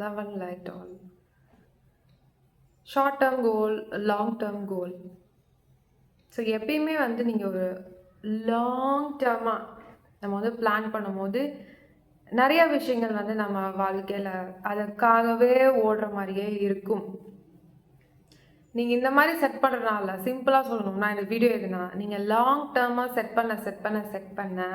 love and light all short term goal long term goal so எப்பயுமே வந்து நீங்கள் ஒரு லாங் டேர்மாக நம்ம வந்து பிளான் பண்ணும்போது நிறைய விஷயங்கள் வந்து நம்ம வாழ்க்கையில் அதுக்காகவே ஓடுற மாதிரியே இருக்கும். நீங்கள் இந்த மாதிரி செட் பண்ணுறதுனால சிம்பிளாக சொல்லணும்னா இந்த வீடியோ எதுனா நீங்கள் லாங் டேர்மாக செட் பண்ண செட் பண்ண செட் பண்ண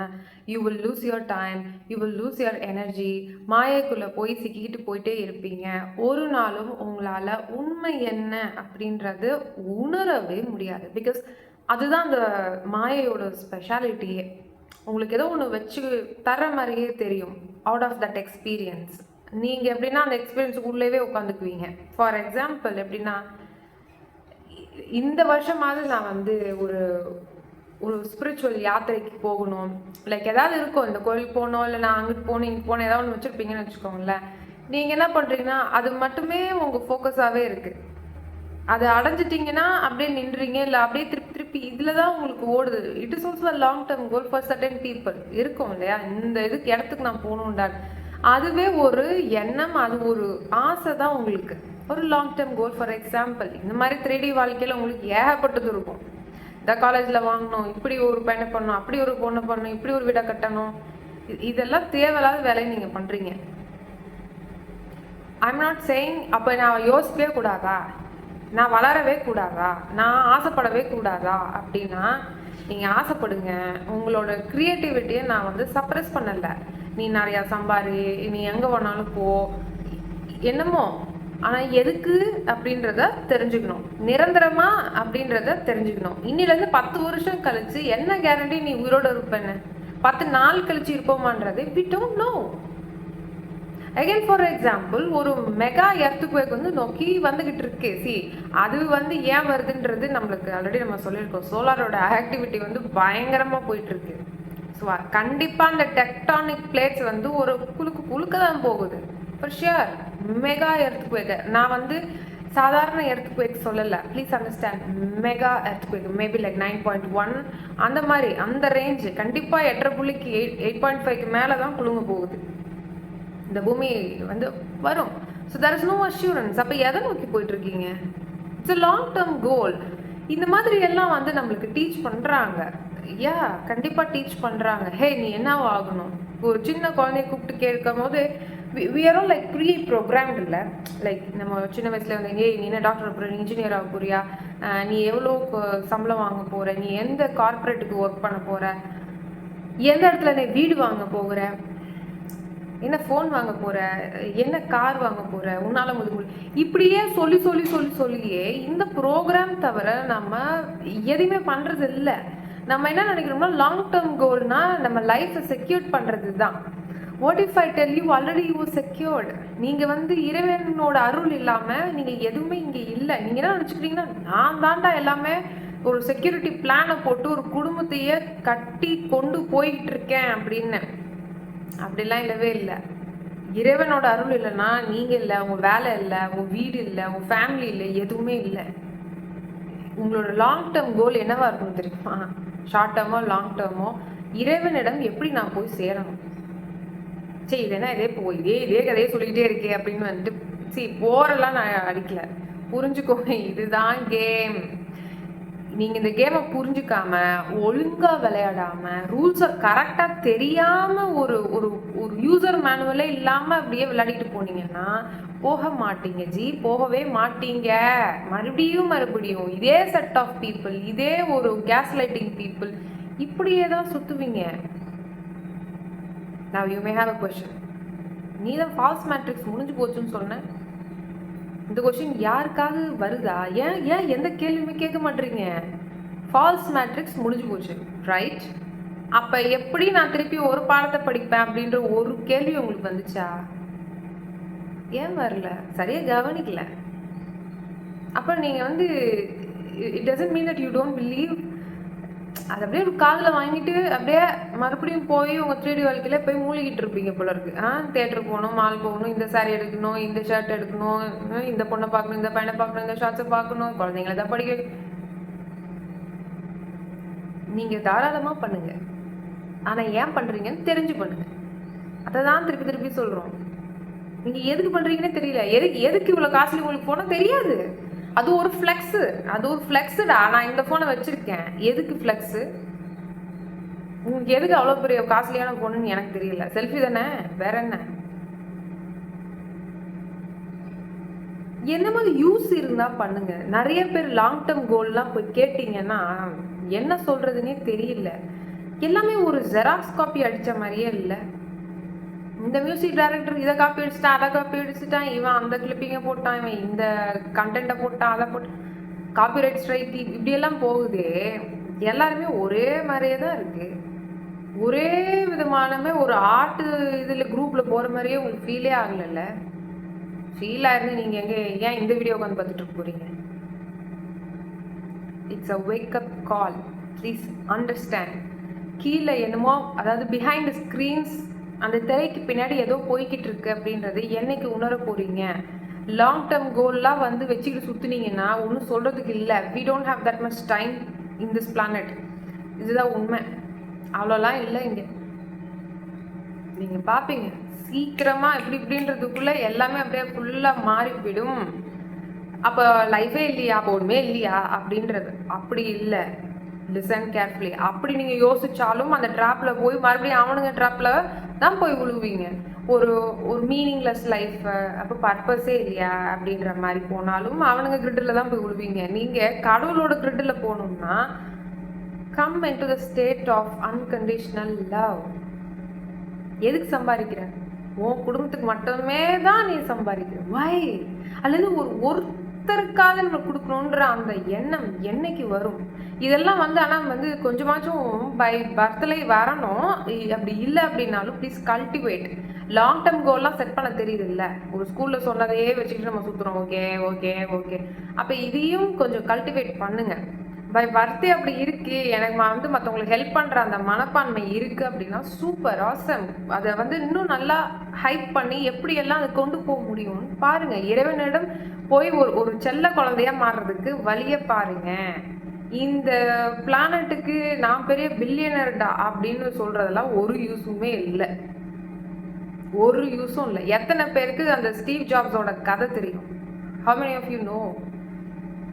you will lose your time you will lose your energy மாயைக்குள்ளே போய் சிக்கிக்கிட்டு போயிட்டே இருப்பீங்க. ஒரு நாளும் உங்களால் உண்மை என்ன அப்படின்றது உணரவே முடியாது. பிகாஸ் அதுதான் அந்த மாயையோட ஸ்பெஷாலிட்டியே உங்களுக்கு ஏதோ ஒன்று வச்சு தர மாதிரியே தெரியும். அவுட் ஆஃப் தட் எக்ஸ்பீரியன்ஸ் நீங்கள் எப்படின்னா அந்த எக்ஸ்பீரியன்ஸுக்கு உள்ளேவே உட்காந்துக்குவீங்க. ஃபார் எக்ஸாம்பிள் எப்படின்னா இந்த வருஷமாவது நான் வந்து ஒரு ஒரு ஸ்பிரிச்சுவல் யாத்திரைக்கு போகணும். லைக் ஏதாவது இருக்கும். இந்த கோயிலுக்கு போகணும் இல்லை நான் அங்கிட்டு போகணும் இங்கே போகணும் ஏதாவது ஒன்று வச்சுருப்பீங்கன்னு வச்சுக்கோங்களேன். நீங்கள் என்ன பண்ணுறீங்கன்னா அது மட்டுமே உங்கள் ஃபோக்கஸாகவே இருக்குது அதை அடைஞ்சிட்டிங்கன்னா அப்படியே நின்றீங்க இல்லை அப்படியே திருப்பி திருப்பி இதில் தான் உங்களுக்கு ஓடுது. It is also long term goal for certain people இருக்கும் இல்லையா? இந்த இதுக்கு இடத்துக்கு நான் போகணுண்டான் அதுவே ஒரு எண்ணம் அது ஒரு ஆசை தான் உங்களுக்கு. ஒரு long term goal for example இந்த மாதிரி த்ரீ டி வாழ்க்கையில் உங்களுக்கு ஏகப்பட்டது இருக்கும். இந்த காலேஜில் வாங்கணும் இப்படி ஒரு பையனை பண்ணணும் அப்படி ஒரு பொண்ணை பண்ணணும் இப்படி ஒரு வீடை கட்டணும். இதெல்லாம் தேவையில்லாத வேலையை நீங்கள் பண்ணுறீங்க ஐம் நாட் சேயிங் அப்போ நான் யோசிக்கவே கூடாதா? நான் வளரவே கூடாதா? நான் ஆசைப்படவே கூடாதா? அப்படின்னா நீங்கள் ஆசைப்படுங்க. உங்களோட க்ரியேட்டிவிட்டியை நான் வந்து சப்ரஸ் பண்ணலை. நீ நிறையா சம்பாரி நீ எங்கே வேணாலும் போ. என்னமோ ஆனால் எதுக்கு அப்படின்றத தெரிஞ்சுக்கணும். நிரந்தரமா அப்படின்றத தெரிஞ்சுக்கணும். இன்னிலேருந்து பத்து வருஷம் கழிச்சு என்ன கேரண்டி நீ உயிரோட இருப்பேன்னு? பத்து நாள் கழிச்சு இருப்போமான்றது we don't know again for example ஒரு மெகா எர்த்துக்குவேக் வந்து நோக்கி வந்துகிட்டு இருக்கு. சி அது வந்து ஏன் வருதுன்றது நம்மளுக்கு ஆல்ரெடி நம்ம சொல்லியிருக்கோம். சோலாரோட ஆக்டிவிட்டி வந்து பயங்கரமாக போயிட்டு இருக்கு. ஸோ கண்டிப்பாக அந்த டெக்டானிக் பிளேட்ஸ் வந்து ஒரு குலுக்கு குலுக்க தான் போகுது. ஃபார் ஷியர் மெகா எர்த்துக்குவேக் நான் வந்து சாதாரண எர்த்துக்குவேக் சொல்லலை. Please understand mega earthquake maybe like nine point one அந்த மாதிரி அந்த ரேஞ்சு கண்டிப்பாக எட்டரை புள்ளிக்கு எயிட் எயிட் பாயிண்ட் ஃபைவ்க்கு மேலே தான் குலுங்க போகுது. இந்த பூமி வந்து வரும். So there is no assurance அப்போ எதை நோக்கி போயிட்டு இருக்கீங்க it's a long term goal இந்த மாதிரி எல்லாம் வந்து நம்மளுக்கு டீச் பண்ணுறாங்க யா கண்டிப்பாக டீச் பண்ணுறாங்க ஹே நீ என்னவா ஆகணும்? ஒரு சின்ன குழந்தைய கூப்பிட்டு கேட்கும் போது we are like pre programmed இல்லை. லைக் நம்ம சின்ன வயசில் வந்து ஏய் நீ என்ன டாக்டர் போகிற இன்ஜினியர் ஆக போறியா? நீ எவ்வளோ சம்பளம் வாங்க போகிற நீ எந்த கார்ப்பரேட்டுக்கு ஒர்க் பண்ண போகிற எந்த இடத்துல நீ வீடு வாங்க போகிற? என்ன ஃபோன் வாங்க போகிற என்ன கார் வாங்க போகிற உன்னால முடியும் இப்படியே சொல்லி சொல்லி சொல்லி சொல்லியே இந்த ப்ரோக்ராம் தவிர நம்ம எதையுமே பண்ணுறது இல்லை நம்ம என்ன நினைக்கிறோம்னா லாங் டேர்ம் கோல்னால் நம்ம லைஃப்பை செக்யூர் பண்ணுறது தான் what if I tell you already you secured நீங்கள் வந்து இறைவனோட அருள் இல்லாமல் நீங்கள் எதுவுமே இங்கே இல்லை. நீங்கள் என்ன நினைச்சுக்கிறீங்கன்னா நான் தாண்டா எல்லாமே ஒரு செக்யூரிட்டி பிளானை போட்டு ஒரு குடும்பத்தையே கட்டி கொண்டு போய்கிட்டு இருக்கேன் அப்படின்னு. அப்படிலாம் இல்லவே இல்லை. இறைவனோட அருள் இல்லைன்னா நீங்கள் இல்லை உங்கள் வேலை இல்லை உங்கள் வீடு இல்லை உங்கள் ஃபேமிலி இல்லை எதுவுமே இல்லை. உங்களோட லாங் டேர்ம் கோல் என்னவா இருக்கும் தெரியுமா? ஷார்ட் டேர்மோ லாங் டேர்மோ இறைவனிடம் எப்படி நான் போய் சேரணும்? சரி இது இதே போய் இதே இதே கதையை சொல்லிக்கிட்டே இருக்கே அப்படின்னு வந்துட்டு சரி போரெல்லாம் நான் அடிக்கல. புரிஞ்சுக்கோங்க இதுதான் கேம் நீங்க இந்த கேமை புரிஞ்சுக்காம ஒழுங்கா விளையாடாம ரூல்ஸை கரெக்டா தெரியாம ஒரு ஒரு ஒரு யூசர் மேனுவலே இல்லாம அப்படியே விளையாடிட்டு போனீங்கன்னா போக மாட்டீங்க ஜி போகவே மாட்டீங்க. மறுபடியும் மறுபடியும் இதே செட் ஆஃப் பீப்புள் இதே ஒரு கேஸ் லைட்டிங் பீப்புள் இப்படியே தான் சுத்துவீங்க. Now you may have a question நீ தான் ஃபால்ஸ் மேட்ரிக்ஸ் முடிஞ்சு போச்சுன்னு சொன்னேன். இந்த கொஷின் யாருக்காவது வருதா? ஏன் ஏன் எந்த கேள்வியுமே கேட்க மாட்டீங்க? ஃபால்ஸ் மேட்ரிக்ஸ் முடிஞ்சு போச்சு. ரைட் அப்போ எப்படி நான் திருப்பி ஒரு பாடத்தை படிப்பேன் அப்படின்ற ஒரு கேள்வி உங்களுக்கு வந்துச்சா? ஏன் வரல? சரியாக கவனிக்கல. அப்போ நீங்கள் வந்து it doesn't mean that you don't believe அது அப்படியே ஒரு காதில் வாங்கிட்டு அப்படியே மறுபடியும் போய் உங்கள் த்ரீடி வாழ்க்கையில போய் மூழ்கிட்டு இருப்பீங்க போல இருக்கு. ஆ தேட்டர் போகணும் மால் போகணும் இந்த சாரீ எடுக்கணும் இந்த ஷர்ட் எடுக்கணும் இந்த பொண்ணை பார்க்கணும் இந்த பையனை பார்க்கணும் இந்த ஷார்ட்ஸை பார்க்கணும் குழந்தைங்கள தான் படிக்க நீங்கள் தாராளமாக தாராளமா பண்ணுங்க. ஆனால் ஏன் பண்றீங்கன்னு தெரிஞ்சு பண்ணுங்க. அதை தான் திருப்பி திருப்பி சொல்கிறோம் நீங்கள் எதுக்கு பண்ணுறீங்கன்னே தெரியல. எதுக்கு எதுக்கு இவ்வளோ காஸ்ட்லி உங்களுக்கு போனால் தெரியாது. அது ஒரு ஃப்ளெக்ஸு அது ஒரு ஃப்ளெக்ஸுடா நான் இந்த ஃபோனை வச்சுருக்கேன். எதுக்கு ஃப்ளெக்ஸு உங்களுக்கு எதுக்கு அவ்வளோ பெரிய காஸ்ட்லியான ஃபோனுன்னு எனக்கு தெரியல. செல்ஃபி தானே? வேற என்ன? என்ன மாதிரி யூஸ் இருந்தால் பண்ணுங்க. நிறைய பேர் லாங் டேர்ம் கோல்லாம் போய் கேட்டிங்கன்னா என்ன சொல்கிறதுனே தெரியல. எல்லாமே ஒரு ஜெராக்ஸ் காப்பி அடித்த மாதிரியே இல்லை. இந்த மியூசிக் டைரக்டர் இதை காப்பி அடிச்சுட்டான் அதை காப்பி அடிச்சுட்டான் இவன் அந்த கிளிப்பிங்கை போட்டான் இவன் இந்த கண்டென்ட்டை போட்டான் அதை காப்பி காப்பிரைட் ஸ்ட்ரைக் இப்படியெல்லாம் போகுது. எல்லாருமே ஒரே மாதிரியே தான் இருக்கு. ஒரே விதமானமே ஒரு ஆர்ட் இதில் குரூப்பில் போகிற மாதிரியே உங்களுக்கு ஃபீலே ஆகலைல்ல. ஃபீல் ஆயிருந்து நீங்கள் எங்கே ஏன் இந்த வீடியோ உட்காந்து பார்த்துட்டு போகிறீங்க it's a wake up call please understand கீழே என்னமோ அதாவது பிஹைண்ட் த ஸ்க்ரீன்ஸ் அந்த திரைக்கு பின்னாடி ஏதோ போய்கிட்டு இருக்கு அப்படின்றது என்னைக்கு உணர போறீங்க? லாங் டேர்ம் கோல்லாம் வந்து வச்சுக்கிட்டு சுற்றுனீங்கன்னா ஒன்றும் சொல்கிறதுக்கு இல்லை. We don't have that much time in this planet இதுதான் உண்மை. அவ்வளோலாம் இல்லை இங்கே. நீங்கள் பார்ப்பீங்க சீக்கிரமாக இப்படி இப்படின்றதுக்குள்ளே எல்லாமே அப்படியே ஃபுல்லாக மாறி போயிடும் அப்போ லைஃபே இல்லையா? அப்போ ஒன்றுமே இல்லையா? அப்படின்றது. அப்படி இல்லை. லிசன் கேர்ஃபுல்லி அப்படி நீங்கள் யோசிச்சாலும் அந்த ட்ராப்பில் போய் மறுபடியும் அவனுங்க ட்ராப்பில் தான் போய் விழுவீங்க ஒரு ஒரு மீனிங்லெஸ் லைஃப் அப்போ பர்பஸே இல்லையா அப்படின்ற மாதிரி போனாலும் அவனுங்க கிரிட்டில் தான் போய் விழுவீங்க நீங்கள் கடவுளோட கிரிட்டில் போகணும்னா come into the state of unconditional love எதுக்கு சம்பாதிக்கிற? உன் குடும்பத்துக்கு மட்டுமே தான் நீ சம்பாதிக்கிற. வை அல்லது ஒரு ஒருத்தருக்காக நம்ம கொடுக்கணுன்ற அந்த எண்ணம் என்னைக்கு வரும்? இதெல்லாம் வந்து ஆனால் வந்து கொஞ்சமாச்சும் பை பர்த்லே வரணும். இ- அப்படி இல்லை அப்படின்னாலும் ப்ளீஸ் கல்டிவேட் லாங் டேர்ம் கோல்லாம் செட் பண்ண தெரியுது இல்லை ஒரு ஸ்கூலில் சொன்னதையே வச்சுக்கிட்டு நம்ம சுற்றுறோம் ஓகே ஓகே ஓகே. அப்போ இதையும் கொஞ்சம் கல்டிவேட் பண்ணுங்க. பை பர்த்டே அப்படி இருக்கு. எனக்கு வந்து மற்றவங்களுக்கு ஹெல்ப் பண்ணுற அந்த மனப்பான்மை இருக்குது அப்படின்னா சூப்பர் ஆசம் அதை வந்து இன்னும் நல்லா ஹைப் பண்ணி எப்படியெல்லாம் அதை கொண்டு போக முடியும்னு பாருங்கள் இறைவனிடம் போய் ஒரு ஒரு செல்ல குழந்தையா மாறுறதுக்கு வழியை பாருங்க. இந்த பிளானட்டுக்கு நான் பெரிய பில்லியனர்டா அப்படின்னு சொல்றதெல்லாம் ஒரு யூஸுமே இல்லை. ஒரு யூஸும் இல்லை. எத்தனை பேருக்கு அந்த ஸ்டீவ் ஜாப்ஸோட கதை தெரியும்? How many of you know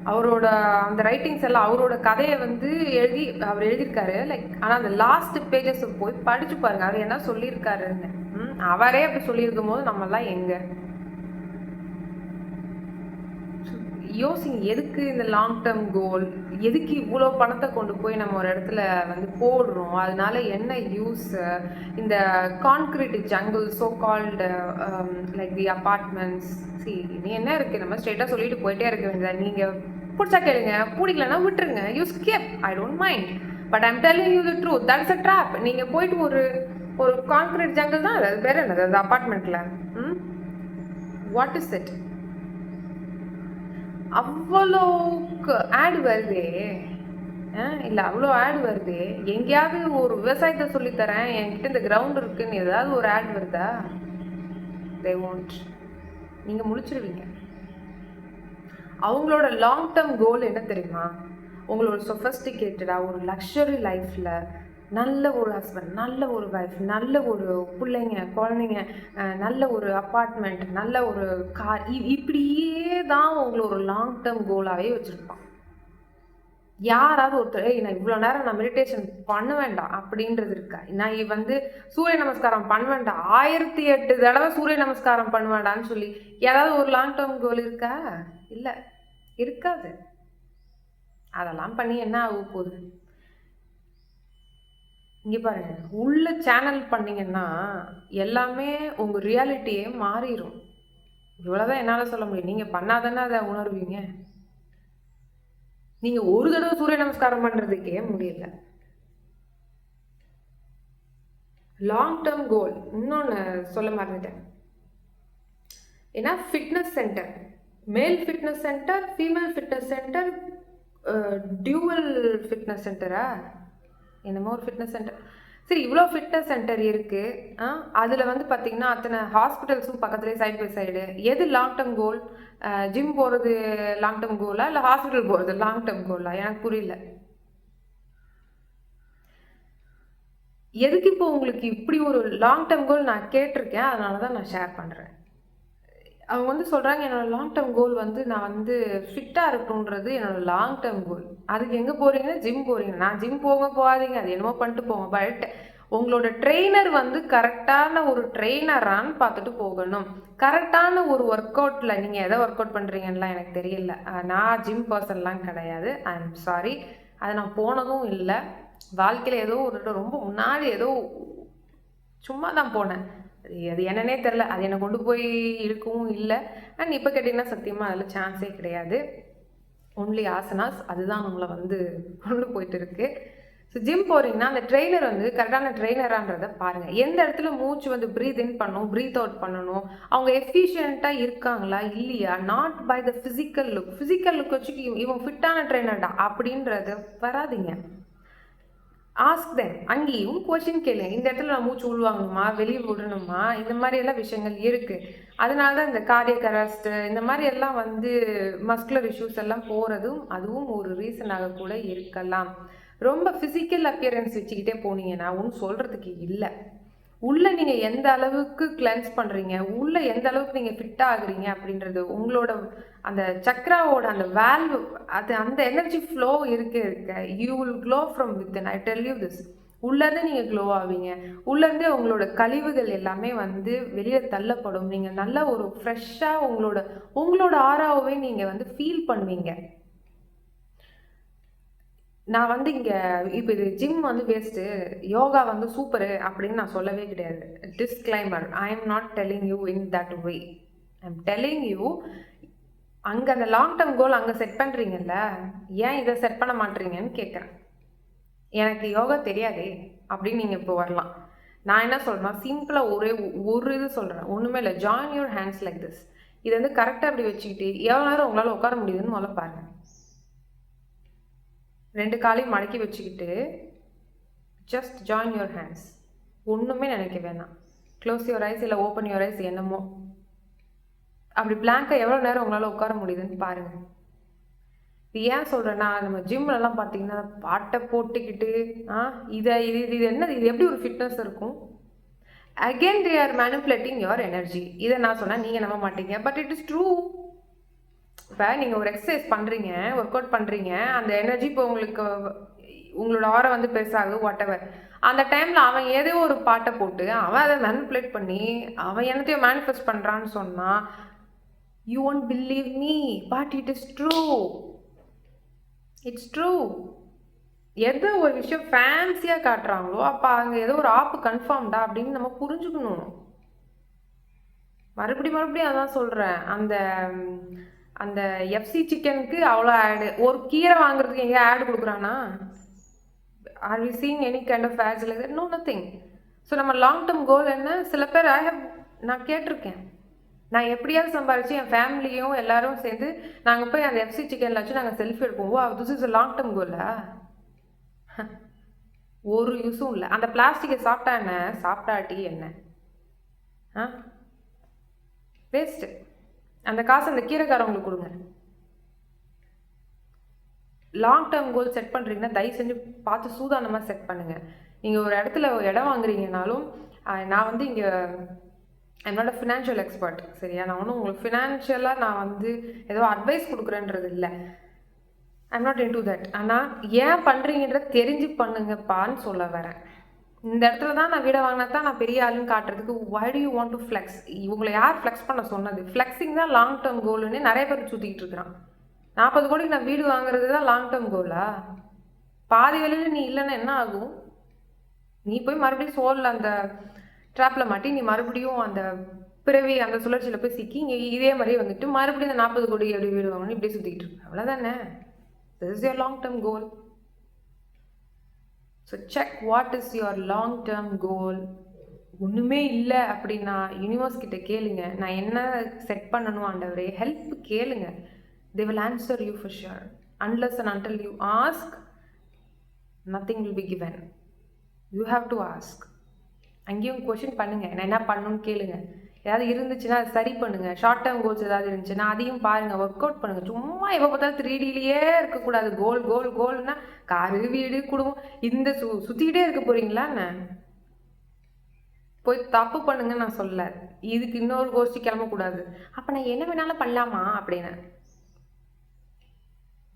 அவரோட அந்த ரைட்டிங்ஸ் எல்லாம் அவரோட கதையை வந்து எழுதி அவர் எழுதியிருக்காரு. லைக் ஆனால் அந்த லாஸ்ட் பேஜஸ் போய் படிச்சு பாருங்க. அவர் என்ன சொல்லியிருக்காருன்னு. ம், அவரே அப்படி சொல்லியிருக்கும் போது நம்மெல்லாம் எங்கே? யோசிங்க எதுக்கு இந்த லாங் டேர்ம் கோல் எதுக்கு இவ்வளோ பணத்தை கொண்டு போய் நம்ம ஒரு இடத்துல வந்து போடுறோம்? அதனால என்ன யூஸ் இந்த concrete jungle so called like the apartments C நீ என்ன இருக்குது நம்ம ஸ்ட்ரெயிட்டாக சொல்லிட்டு போயிட்டே இருக்க வேண்டியதா நீங்கள் பிடிச்சா கேளுங்க. பிடிக்கலன்னா விட்டுருங்க. You escape I don't mind but I'm telling you the truth that's a trap நீங்கள் போயிட்டு ஒரு ஒரு கான்கிரீட் ஜங்கிள் தான். அது பேர் என்னது? அது அப்பார்ட்மெண்ட்டில் ம்? வாட் இஸ் இட் அவ்வளோக்கு ஆடு வருதே. இல்லை அவ்வளோ ஆடு வருதே. எங்கேயாவது ஒரு விவசாயத்தை சொல்லித்தரேன். என்கிட்ட இந்த கிரவுண்ட் இருக்குன்னு ஏதாவது ஒரு ஆட் வருதா? தே ஓன்ட் நீங்கள் முழிச்சிருவீங்க. அவங்களோட லாங் டேர்ம் கோல் என்ன தெரியுமா? உங்களோட சொஃபஸ்டிகேட்டடாக ஒரு லக்ஸரி லைஃப்பில் நல்ல ஒரு ஹஸ்பண்ட் நல்ல ஒரு வைஃப் நல்ல ஒரு பிள்ளைங்க குழந்தைங்க நல்ல ஒரு அப்பார்ட்மெண்ட் நல்ல ஒரு கார் இப்படியே தான் உங்களை ஒரு லாங் டேர்ம் கோலாகவே வச்சுருப்பான். யாராவது ஒருத்தர் "ஏய், நான் இவ்வளோ நேரம் நான் மெடிடேஷன் பண்ண வேண்டாம் அப்படின்றது இருக்கா? நான் வந்து சூரிய நமஸ்காரம் பண்ண வேண்டாம் ஆயிரத்தி எட்டு தடவை சூரிய நமஸ்காரம் பண்ண வேண்டாம்னு சொல்லி ஏதாவது ஒரு லாங் டேர்ம் கோல் இருக்கா? இல்லை இருக்காது. அதெல்லாம் பண்ணி என்ன ஆக போகுது? இங்கே பாருங்க. உள்ள சேனல் பண்ணீங்கன்னா எல்லாமே உங்கள் ரியாலிட்டியே மாறிடும் இவ்வளோதான் என்னால் சொல்ல முடியும். நீங்கள் பண்ணாதானே அதை உணர்வீங்க? நீங்கள் ஒரு தடவை சூரிய நமஸ்காரம் பண்ணுறதுக்கே முடியல. லாங் டேர்ம் கோல் இன்னொன்று சொல்ல மறந்துட்டேன். ஏன்னா fitness centre male fitness centre female fitness centre dual fitness சென்டரா என்னமோ ஒரு ஃபிட்னஸ் சென்டர் சரி இவ்வளோ ஃபிட்னஸ் சென்டர் இருக்குது அதில் வந்து பார்த்திங்கன்னா அத்தனை ஹாஸ்பிட்டல்ஸும் பக்கத்துலேயே சைடு பை சைடு எது லாங் டேர்ம் கோல் ஜிம் போகிறது லாங் டேர்ம் கோலா இல்லை ஹாஸ்பிட்டல் போகிறது லாங் டேர்ம் கோலா எனக்கு புரியல. எதுக்கு இப்போ உங்களுக்கு இப்படி ஒரு லாங் டேர்ம் கோல் நான் கேட்டிருக்கேன்? அதனால தான் நான் ஷேர் பண்ணுறேன் அவங்க வந்து சொல்கிறாங்க என்னோட லாங் டேர்ம் கோல் வந்து நான் வந்து ஃபிட்டாக இருக்கணுன்றது என்னோடய லாங் டேர்ம் கோல் அதுக்கு எங்கே போகிறீங்கன்னா ஜிம் போகிறீங்க நான் ஜிம் போங்க போகாதீங்க. அது என்னமோ பண்ணிட்டு போங்க. பட் உங்களோட ட்ரெயினர் வந்து கரெக்டான ஒரு ட்ரெயினரான்னு பார்த்துட்டு போகணும். கரெக்டான ஒரு ஒர்க் அவுட்டில் நீங்கள் எதை ஒர்க் அவுட் பண்ணுறீங்கலாம் எனக்கு தெரியல. நான் ஜிம் பர்சன்லாம் கிடையாது. ஐ எம் சாரி அது நான் போனதும் இல்லை. வாழ்க்கையில் ஏதோ ஒரு தடவை ரொம்ப முன்னாடி ஏதோ சும்மா தான் போனேன். அது என்னன்னே தெரில அது என்னை கொண்டு போய் இழுக்கவும் இல்லை. அண்ட் இப்போ கேட்டிங்கன்னா சத்தியமாக அதில் சான்ஸே கிடையாது. ஒன்லி ஆசனாஸ் அதுதான் நம்மளை வந்து கொண்டு போயிட்டு இருக்கு. ஸோ ஜிம் போகிறீங்கன்னா அந்த ட்ரெயினர் வந்து கரெக்டான ட்ரெயினரான்றதை பாருங்கள் எந்த இடத்துல மூச்சு வந்து ப்ரீத் இன் பண்ணணும் ப்ரீத் அவுட் பண்ணணும் அவங்க எஃபிஷியண்ட்டாக இருக்காங்களா இல்லையா? Not by the physical look physical look வச்சு இவன் ஃபிட்டான ட்ரெயினர்டா அப்படின்றது வராதிங்க. ஆஸ்க் தென் அங்கேயும் கொஷின் கேளு இந்த இடத்துல நான் மூச்சு உள்வாங்கணுமா? வெளியே விடணுமா இந்த மாதிரி எல்லாம் விஷயங்கள் இருக்குது அதனால தான் இந்த கார்டியக் இந்த மாதிரி எல்லாம் வந்து மஸ்குலர் இஷ்யூஸ் எல்லாம் போகிறதும் அதுவும் ஒரு ரீசனாக கூட இருக்கலாம். ரொம்ப ஃபிசிக்கல் அப்பியரன்ஸ் வச்சுக்கிட்டே போனீங்கன்னா ஒன்றும் சொல்கிறதுக்கு இல்லை. உள்ளே நீங்கள் எந்த அளவுக்கு கிளென்ஸ் பண்ணுறீங்க உள்ளே எந்த அளவுக்கு நீங்கள் ஃபிட் ஆகுறீங்க அப்படின்றது உங்களோட அந்த சக்ராவோட அந்த வேல்வ் அது அந்த எனர்ஜி ஃப்ளோ இருக்க இருக்க. You will glow from with I tell you this உள்ளேருந்து நீங்கள் க்ளோ ஆவீங்க. உள்ளேருந்தே உங்களோட கழிவுகள் எல்லாமே வந்து வெளியே தள்ளப்படும். நீங்கள் நல்ல ஒரு ஃப்ரெஷ்ஷாக உங்களோட உங்களோட ஆறாவே நீங்கள் வந்து ஃபீல் பண்ணுவீங்க. நான் வந்து இங்கே இப்போ இது ஜிம் வந்து வேஸ்ட்டு யோகா வந்து சூப்பரு அப்படின்னு நான் சொல்லவே கிடையாது. Disclaimer I am not telling you in that way I am telling you அங்கே அந்த லாங் டேர்ம் கோல் அங்கே செட் பண்ணுறீங்கல்ல ஏன் இதை செட் பண்ண மாட்டீங்கன்னு கேட்குறேன் எனக்கு யோகா தெரியாதே அப்படின்னு நீங்கள் இப்போ வரலாம். நான் என்ன சொல்கிறேன்னா சிம்பிளாக ஒரே ஒரு இது சொல்கிறேன் ஒன்றுமே இல்லை join your hands like this இது வந்து கரெக்டாக அப்படி வச்சுக்கிட்டு எவ்வளோ நேரம் உங்களால் உட்கார முடியுதுன்னு முதல்ல பாருங்கள் ரெண்டு காலையும் மடக்கி வச்சுக்கிட்டு ஜஸ்ட் ஜாயின் யுவர் ஹேண்ட்ஸ் ஒன்றுமே நினைக்க வேணாம். க்ளோஸ் யுவர் ஐஸ் இல்லை ஓப்பன் யுவர் ஐஸ் என்னமோ. அப்படி பிளாங்காக எவ்வளோ நேரம் உங்களால் உட்கார முடியுதுன்னு பாருங்கள் இது ஏன் சொல்கிறேன்னா நம்ம ஜிம்லலாம் பார்த்தீங்கன்னா பாட்டை போட்டுக்கிட்டு ஆ இதை இது இது என்ன இது எப்படி ஒரு ஃபிட்னஸ் இருக்கும்? Again they are manipulating your energy இதை நான் சொன்னால் நீங்கள் நம்ப மாட்டீங்க. பட் இட் இஸ் ட்ரூ இப்போ நீங்கள் ஒரு எக்ஸசைஸ் பண்ணுறீங்க ஒர்க் அவுட் பண்ணுறீங்க அந்த எனர்ஜி இப்போ உங்களுக்கு உங்களோட ஆரை வந்து பெருசாகுது வாட் எவர் அந்த டைமில் அவன் ஏதோ ஒரு பாட்டை போட்டு அவன் அதை மேனிப்புலேட் பண்ணி அவன் என்னத்தையும் மேனிஃபெஸ்ட் பண்ணுறான்னு சொன்னால் you won't believe me but it is true it's true எது ஒரு விஷயம் ஃபேன்சியாக காட்டுறாங்களோ அப்போ அங்கே ஏதோ ஒரு ஆப்பு கன்ஃபார்ம்டா அப்படின்னு நம்ம புரிஞ்சுக்கணும். மறுபடி மறுபடியும் அதான் சொல்கிறேன் அந்த அந்த எஃப்சி சிக்கனுக்கு அவ்வளோ ஆடு ஒரு கீரை வாங்குறதுக்கு எங்கே ஆடு கொடுக்குறானா? Are we seeing any kind of ads like no nothing so நம்ம லாங் டேர்ம் கோல் என்ன? சில பேர் ஐ ஹவ் நான் கேட்டிருக்கேன். நான் எப்படியாவது சம்பாரிச்சு என் ஃபேமிலியும் எல்லாரும் சேர்ந்து நாங்கள் போய் அந்த எஃப்சி சிக்கனில் வச்சு நாங்கள் செல்ஃபி எடுப்போம். Oh this is long term கோலா ஒரு யூஸும் இல்லை. அந்த பிளாஸ்டிக்கை சாப்பிட்டா என்ன? சாப்பிட்டாட்டி என்ன? ஆ வேஸ்ட்டு அந்த காசு அந்த கீரைக்காரவங்களுக்கு கொடுங்க. லாங் டேர்ம் கோல் செட் பண்ணுறீங்கன்னா தயவு செஞ்சு பார்த்து சூதானமாக செட் பண்ணுங்கள் நீங்கள் ஒரு இடத்துல இடம் வாங்குறீங்கனாலும் நான் வந்து இங்கே என்னோட ஃபினான்ஷியல் எக்ஸ்பர்ட் சரியா? நான் ஒன்றும் உங்களுக்கு ஃபினான்ஷியலாக நான் வந்து ஏதோ அட்வைஸ் கொடுக்குறேன்றது இல்லை. I'm not into that ஆனால் ஏன் பண்ணுறீங்கன்றத தெரிஞ்சு பண்ணுங்கப்பான்னு சொல்ல வரேன். இந்த இடத்துல தான் நான் வீடை வாங்கினா தான் நான் பெரிய ஆளுன்னு காட்டுறதுக்கு why do you want to flex இவங்களை யார் ஃப்ளெக்ஸ் பண்ண சொன்னது? ஃப்ளெக்ஸிங் தான் லாங் டேர்ம் கோல்னு நிறைய பேர் சுற்றிக்கிட்டு இருக்கிறான் நாற்பது கோடிக்கு நான் வீடு வாங்குறது தான் லாங் டேர்ம் கோலா பாதி வேலையில் நீ இல்லைன்னா என்ன ஆகும்? நீ போய் மறுபடியும் சோலில் அந்த ட்ராப்பில் மாட்டி நீ மறுபடியும் அந்த பிறவி அந்த சுழற்சியில் போய் சிக்கி இங்கே இதே மாதிரி வந்துட்டு மறுபடியும் இந்த நாற்பது கோடி எப்படி வீடு வாங்கணும் இப்படியே சுற்றிக்கிட்டு இருக்க. அவ்வளோதானே this is your long term goal so check what is your long term goal ஒன்றுமே இல்லை அப்படின்னா யூனிவர்ஸ் கிட்ட கேளுங்க. நான் என்ன செட் பண்ணணும் ஆண்டவரே? ஹெல்ப் கேளுங்க. They will answer you for sure unless and until you ask nothing will be given you have to ask அங்கேயும் கொஷின் பண்ணுங்க. நான் என்ன பண்ணணும்னு கேளுங்க. ஏதாவது இருந்துச்சுன்னா அதை சரி பண்ணுங்க. ஷார்ட் டேர்ம் கோல்ஸ் ஏதாவது இருந்துச்சுன்னா அதையும் பாருங்க. ஒர்க் அவுட் பண்ணுங்க. சும்மா எப்போ பார்த்தாலும் த்ரீ டிலேயே இருக்கக்கூடாது. கோல் கோல் கோல்னா காரு வீடு குடும்பம். இந்த சு சுற்றிக்கிட்டே இருக்க போறீங்களா என்ன? போய் தப்பு பண்ணுங்கன்னு நான் சொல்ல இதுக்கு இன்னொரு கோஷ்டி கிளம்பக்கூடாது. அப்போ நான் என்ன வேணாலும் பண்ணலாமா அப்படின்னு.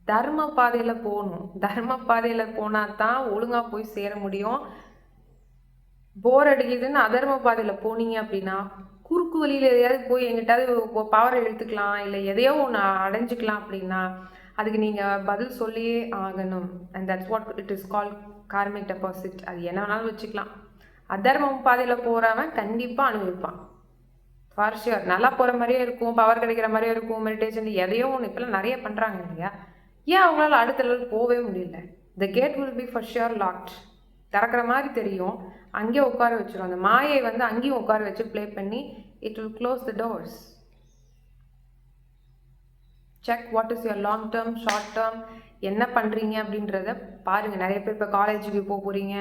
தர்ம பாதையில் போகணும். தர்ம பாதையில் போனால் தான் ஒழுங்காக போய் சேர முடியும். போர் அடிக்குதுன்னு அதர்ம பாதையில் போனீங்க அப்படின்னா குறுக்கு வழியில் எதையாவது போய் எங்கிட்டாவது பவர் எடுத்துக்கலாம் இல்லை எதையோ ஒன்று அடைஞ்சிக்கலாம் அப்படின்னா அதுக்கு நீங்கள் பதில் சொல்லியே ஆகணும். And that's what it is call karmic deposit அது என்ன வேணாலும் வச்சுக்கலாம். அதர்மம் பாதையில் போகிறவன் கண்டிப்பாக அனுபவிப்பான். ஃபார் ஷியோர் நல்லா போகிற மாதிரியே இருக்கும் பவர் கிடைக்கிற மாதிரியே இருக்கும் மெடிடேஷன் எதையோ ஒன்று இப்போலாம் நிறைய பண்ணுறாங்க இல்லையா? ஏன் அவங்களால அடுத்த லெவல் போகவே முடியல? The gate will be for sure locked திறக்கிற மாதிரி தெரியும். அங்கேயே உட்கார வச்சிடும் அந்த மாயை வந்து அங்கேயும் உட்கார வச்சு ப்ளே பண்ணி it will close the doors check what is your long term short term என்ன பண்ணுறீங்க அப்படின்றத பாருங்கள் நிறைய பேர் இப்போ காலேஜுக்கு போக போகிறீங்க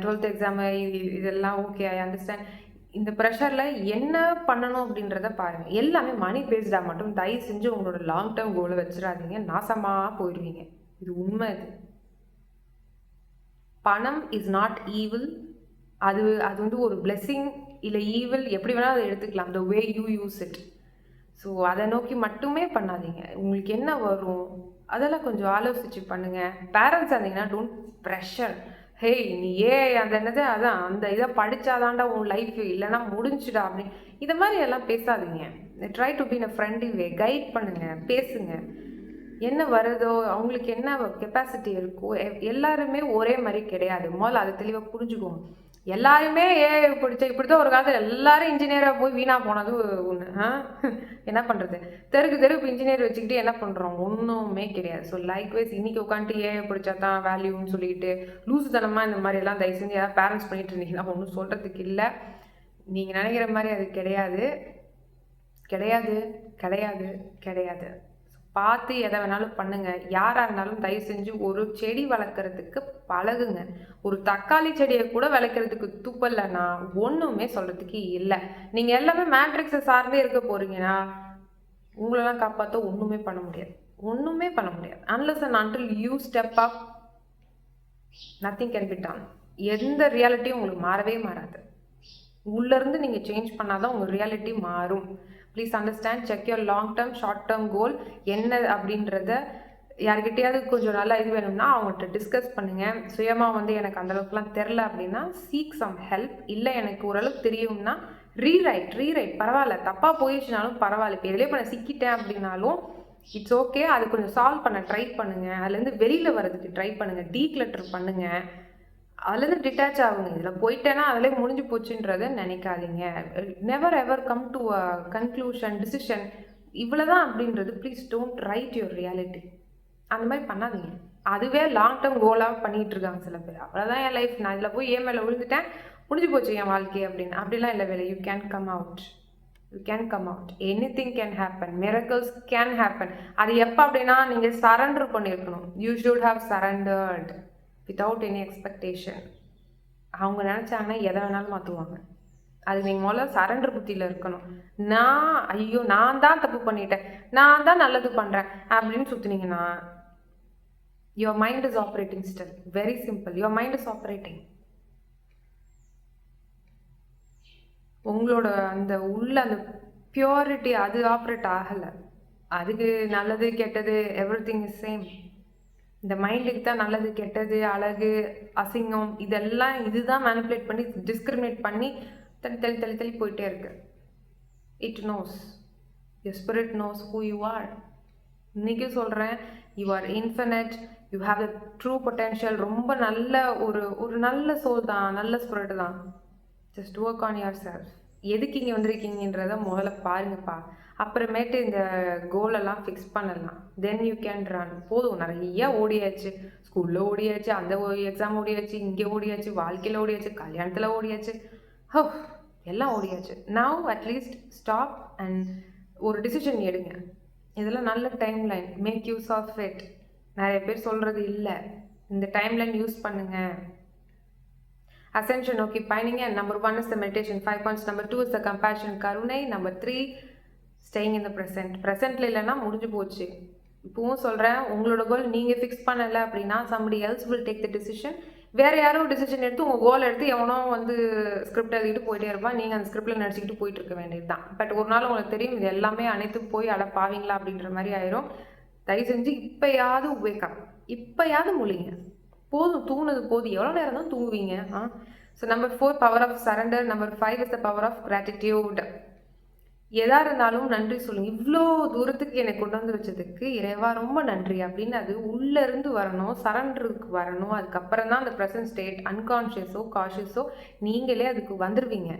டுவெல்த் எக்ஸாமு இதெல்லாம் ஓகே ஐ அண்டர்ஸ்டாண்ட் இந்த ப்ரெஷரில் என்ன பண்ணணும் அப்படின்றத பாருங்கள் எல்லாமே மணி பேஸ்டாக மட்டும் தயவு செஞ்சு உங்களோட லாங் டேர்ம் கோலை வச்சிடாதீங்க. நாசமாக போயிடுவீங்க இது உண்மை இது பணம் இஸ் நாட் ஈவில் அது அது வந்து ஒரு பிளெஸ்ஸிங் இல்லை ஈவில் எப்படி வேணால் அதை எடுத்துக்கலாம். The way you use it so அதை நோக்கி மட்டுமே பண்ணாதீங்க. உங்களுக்கு என்ன வரும்? அதெல்லாம் கொஞ்சம் ஆலோசிச்சு பண்ணுங்கள் பேரண்ட்ஸ் இருந்தீங்கன்னா டோன்ட் ப்ரெஷர் ஹேய் நீ ஏ அந்த என்னது? அதான் அந்த இதை படித்தாதாண்டா உன் லைஃப் இல்லைன்னா முடிஞ்சுடா அப்படி. இதை மாதிரி எல்லாம் பேசாதீங்க. Try to be in a friendly way guide பண்ணுங்கள் பேசுங்க. என்ன வருதோ அவங்களுக்கு என்ன கெப்பாசிட்டி இருக்கோ எ- எல்லாருமே ஒரே மாதிரி கிடையாது. முதல்ல அதை தெளிவாக புரிஞ்சுக்கோங்க. எல்லாருமே ஏ பிடிச்ச இப்படிதான் ஒரு காலத்தில் எல்லாரும் இன்ஜினியராக போய் வீணாக போனது ஒன்று ஆ? என்ன பண்ணுறது தெருக்கு தெருக்கு இன்ஜினியர் வச்சுக்கிட்டு என்ன பண்ணுறோம் ஒன்றுமே கிடையாது. ஸோ லைக்வைஸ் இன்றைக்கி உட்காந்துட்டு ஏ பிடிச்சா தான் வேல்யூன்னு சொல்லிட்டு தனமாக இந்த மாதிரி எல்லாம் தயவு செஞ்சு ஏதாவது பேரண்ட்ஸ் பண்ணிட்டு இருந்தீங்கன்னா ஒன்றும் சொல்கிறதுக்கு இல்லை. நீங்கள் நினைக்கிற மாதிரி அது கிடையாது. கிடையாது கிடையாது கிடையாது. பார்த்து எதை வேணாலும் பண்ணுங்க. யாராக இருந்தாலும் தயவு செஞ்சு ஒரு செடி வளர்க்குறதுக்கு பழகுங்க. ஒரு தக்காளி செடியை கூட விளைக்கிறதுக்கு துப்பலைன்னா ஒன்றுமே சொல்கிறதுக்கு இல்லை. நீங்கள் எல்லாமே மேட்ரிக்ஸை சார்ந்தே இருக்க போறீங்கன்னா உங்களெல்லாம் காப்பாற்ற ஒன்றுமே பண்ண முடியாது. ஒன்றுமே பண்ண முடியாது. Unless and until you step up nothing can be done எந்த ரியாலிட்டியும் உங்களுக்கு மாறவே மாறாது. உள்ளேருந்து நீங்கள் சேஞ்ச் பண்ணால் தான் உங்கள் ரியாலிட்டி மாறும். Please understand check your long term short term goal என்ன அப்படின்றத யார்கிட்டயாவது கொஞ்சம் நல்லா இது வேணும்னா அவங்ககிட்ட டிஸ்கஸ் பண்ணுங்கள் சுயமாக வந்து எனக்கு அந்தளவுக்குலாம் தெரில அப்படின்னா சீக் சம் ஹெல்ப் இல்லை எனக்கு ஓரளவுக்கு தெரியும்னா ரீரைட் ரீரைட் பரவாயில்ல தப்பாக போயிடுச்சுனாலும் பரவாயில்ல. இப்போ எதுலேயே பண்ண சிக்கிட்டேன் அப்படின்னாலும் இட்ஸ் ஓகே அது கொஞ்சம் சால்வ் பண்ண ட்ரை பண்ணுங்கள் அதுலேருந்து வெளியில் வர்றதுக்கு ட்ரை பண்ணுங்கள் டீக்ளட்டர் பண்ணுங்கள் அதுலேருந்து டிட்டாச் ஆகுங்க. இதில் போயிட்டேன்னா அதிலே முடிஞ்சு போச்சுன்றதை நினைக்காதீங்க. Never ever come to a conclusion decision இவ்வளோதான் அப்படின்றது please don't write your reality அந்த மாதிரி பண்ணாதீங்க. அதுவே லாங் டேர்ம் கோலாக பண்ணிகிட்டு இருக்காங்க சில பேர். அவ்வளோதான் என் லைஃப் நான் இதில் போய் ஏன் மேலே விழுந்துட்டேன் முடிஞ்சு போச்சு என் வாழ்க்கை அப்படின்னு. அப்படிலாம் இல்லை வேலை you can come out you can come out anything can happen miracles can happen அது எப்போ அப்படின்னா நீங்கள் சரண்டர் பண்ணியிருக்கணும். You should have surrendered without any expectation அவங்க நினச்சாங்கன்னா எதை வேணாலும் மாற்றுவாங்க அது நீங்கள் முதல்ல சரண்டர் புத்தியில் இருக்கணும். நான் ஐயோ நான் தான் தப்பு பண்ணிட்டேன். நான் தான் நல்லது பண்ணுறேன் அப்படின்னு சுற்றுனீங்கன்னா your mind is operating still very simple your mind is operating உங்களோட அந்த உள்ள அந்த பியூரிட்டி அது ஆப்ரேட் ஆகலை. அதுக்கு நல்லது கெட்டது எவ்ரி திங் இஸ் சேம் இந்த மைண்டுக்கு தான் நல்லது கெட்டது அழகு அசிங்கம் இதெல்லாம் இதுதான் மேனிப்புலேட் பண்ணி டிஸ்கிரிமினேட் பண்ணி தள்ளி தள்ளி தள்ளி தள்ளி போயிட்டே இருக்கு. It knows your spirit knows who you are இன்னைக்கு சொல்கிறேன் you are infinite you have a true potential ரொம்ப நல்ல ஒரு ஒரு நல்ல சோல் தான் நல்ல ஸ்பிரிட் தான். Just work on yourself எதுக்கு இங்கே வந்திருக்கீங்கன்றத முதல்ல பாருங்கப்பா. அப்புறமேட்டு இந்த கோலெல்லாம் ஃபிக்ஸ் பண்ணலாம். தென் யூ கேன் ரன் போதும் நிறைய ஓடியாச்சு. ஸ்கூலில் ஓடியாச்சு அந்த எக்ஸாம் ஓடியாச்சு இங்கே ஓடியாச்சு வாழ்க்கையில் ஓடியாச்சு கல்யாணத்தில் ஓடியாச்சு. ஹோ எல்லாம் ஓடியாச்சு. Now at least stop and ஒரு டிசிஷன் எடுங்க. இதெல்லாம் நல்ல timeline make use of it நிறைய பேர் சொல்கிறது இல்லை. இந்த டைம் லைன் யூஸ் பண்ணுங்கள் அசென்ஷன் நோக்கி பயணிங்க number one is the meditation five points number two is the compassion கருணை number three staying in the present ப்ரெசென்ட்ல இல்லைன்னா முடிஞ்சு போச்சு. இப்பவும் சொல்கிறேன் உங்களோட கோல் நீங்கள் ஃபிக்ஸ் பண்ணலை அப்படின்னா somebody else will take the decision வேறு யாரோ டிசிஷன் எடுத்து உங்கள் கோல் எடுத்து எவனோ வந்து ஸ்கிரிப்ட் எழுதிட்டு போயிட்டே இருப்பான். நீங்கள் அந்த ஸ்கிரிப்டில் நடிச்சுக்கிட்டு போயிட்டு இருக்க வேண்டியது தான் பட் ஒரு நாள் உங்களுக்கு தெரியும் இது எல்லாமே அனைத்து போய் அட பாவீங்களா அப்படின்ற மாதிரி ஆயிரும். தயவு செஞ்சு இப்போயாவது வேக்கப் இப்போயாவது முழிங்க. போதும் தூங்குனது போதும். எவ்வளோ நேரம் தான் தூங்குவீங்க? ஆ? So number four power of surrender number five is the power of gratitude எதாக இருந்தாலும் நன்றி சொல்லுங்க. இவ்வளோ தூரத்துக்கு என்னை கொண்டு வந்து வச்சதுக்கு இறைவா ரொம்ப நன்றி. அப்படின்னு அது உள்ளேருந்து வரணும் சரண்டருக்கு வரணும். அதுக்கப்புறம் தான் அந்த ப்ரெசன்ட் ஸ்டேட் அன்கான்ஷியஸோ காஷியஸோ நீங்களே அதுக்கு வந்துடுவீங்க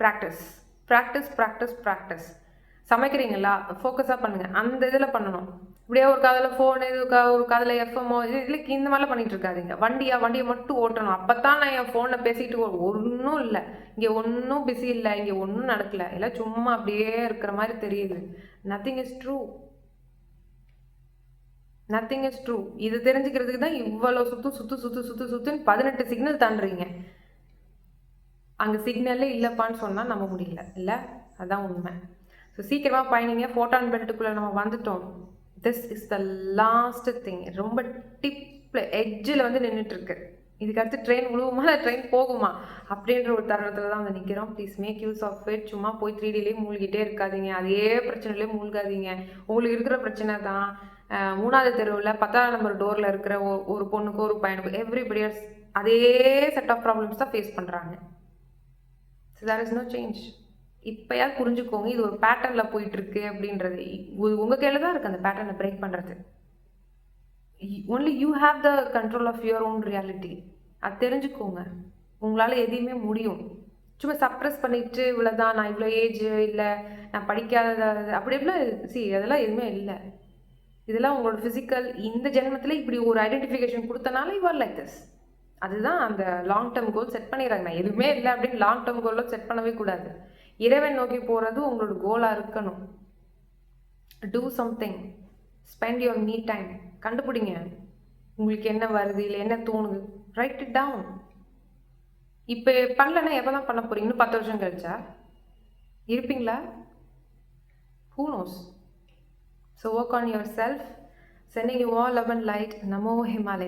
ப்ராக்டிஸ் ப்ராக்டிஸ் ப்ராக்டிஸ் ப்ராக்டிஸ் சமைக்கிறீங்களா? ஃபோக்கஸாக பண்ணுங்கள் அந்த இதில் பண்ணணும். இப்படியே ஒரு காதில் ஃபோனு இது ஒரு காதில் எஃப்எம்மோ இது இல்லை இந்த மாதிரிலாம் பண்ணிட்டு இருக்காதீங்க. வண்டியா வண்டியை மட்டும் ஓட்டணும். அப்போ தான் நான் என் ஃபோனை பேசிட்டு ஒன்றும் இல்லை. இங்கே ஒன்றும் பிஸி இல்லை. இங்கே ஒன்றும் நடக்கல. எல்லாம் சும்மா அப்படியே இருக்கிற மாதிரி தெரியுது. Nothing is true nothing is true இது தெரிஞ்சுக்கிறதுக்கு தான் இவ்வளோ சுத்து சுத்து சுத்து சுத்து சுத்துன்னு பதினெட்டு சிக்னல் தாண்டுறீங்க. அங்கே சிக்னலே இல்லைப்பான்னு சொன்னால் நம்ப முடியல. இல்லை? அதுதான் உண்மை. ஸோ சீக்கிரமாக பயணிங்க. ஃபோட்டான் பெல்ட்டுக்குள்ளே நம்ம வந்துட்டோம். This is the last thing ரொம்ப டிப்பில் எட்ஜில் வந்து நின்றுட்டுருக்கு இதுக்கு அடுத்து ட்ரெயின் விழுவுமா இல்லை ட்ரெயின் போகுமா? அப்படின்ற ஒரு தருணத்தில் தான் வந்து நிற்கிறோம் please make use of it சும்மா போய் த்ரீ டிலேயே மூழ்கிட்டே இருக்காதீங்க. அதே பிரச்சனையிலே மூழ்காதீங்க. உங்களுக்கு இருக்கிற பிரச்சனை தான். மூணாவது தெருவில் பத்தாவது நம்பர் டோரில் இருக்கிற ஒரு- ஒரு பொண்ணுக்கோ ஒரு பையனுக்கோ எவ்ரிபடியர்ஸ் அதே செட் ஆஃப் ப்ராப்ளம்ஸ் தான் ஃபேஸ் பண்ணுறாங்க so there is no change இப்போயா புரிஞ்சுக்கோங்க இது ஒரு பேட்டர்னில் போயிட்டுருக்கு அப்படின்றது. உங்கள் கையில் தான் இருக்குது அந்த பேட்டர்னை பிரேக் பண்ணுறது only you have the control of your own reality அது தெரிஞ்சுக்கோங்க. உங்களால் எதையுமே முடியும். சும்மா சப்ரஸ் பண்ணிட்டு இவ்வளோதான் நான் இவ்வளோ ஏஜ் இல்லை நான் படிக்காத அப்படி இப்படிலாம் சி அதெல்லாம் எதுவுமே இல்லை. இதெல்லாம் உங்களோட ஃபிசிக்கல் இந்த ஜென்மத்தில் இப்படி ஒரு ஐடென்டிஃபிகேஷன் கொடுத்தனால இவர் லைக் திஸ் அதுதான் அந்த லாங் டேர்ம் கோல் செட் பண்ணிடுறாங்க. நான் எதுவுமே இல்லை அப்படின்னு லாங் டேர்ம் கோலில் செட் பண்ணவே கூடாது. இறைவன் நோக்கி போகிறது உங்களோட கோலாக இருக்கணும். டூ சம்திங் ஸ்பெண்ட் யுவர் நீ டைம் கண்டுபிடிங்க. உங்களுக்கு என்ன வருது இல்லை என்ன தோணுது? ரைட் இட் டவுன் இப்போ பண்ணலன்னா எப்போ தான் பண்ண போகிறீங்கன்னு இன்னும் பத்து வருஷம் கழிச்சா? இருப்பீங்களா? Who knows so work on yourself sending you all love and light Namo Himalaya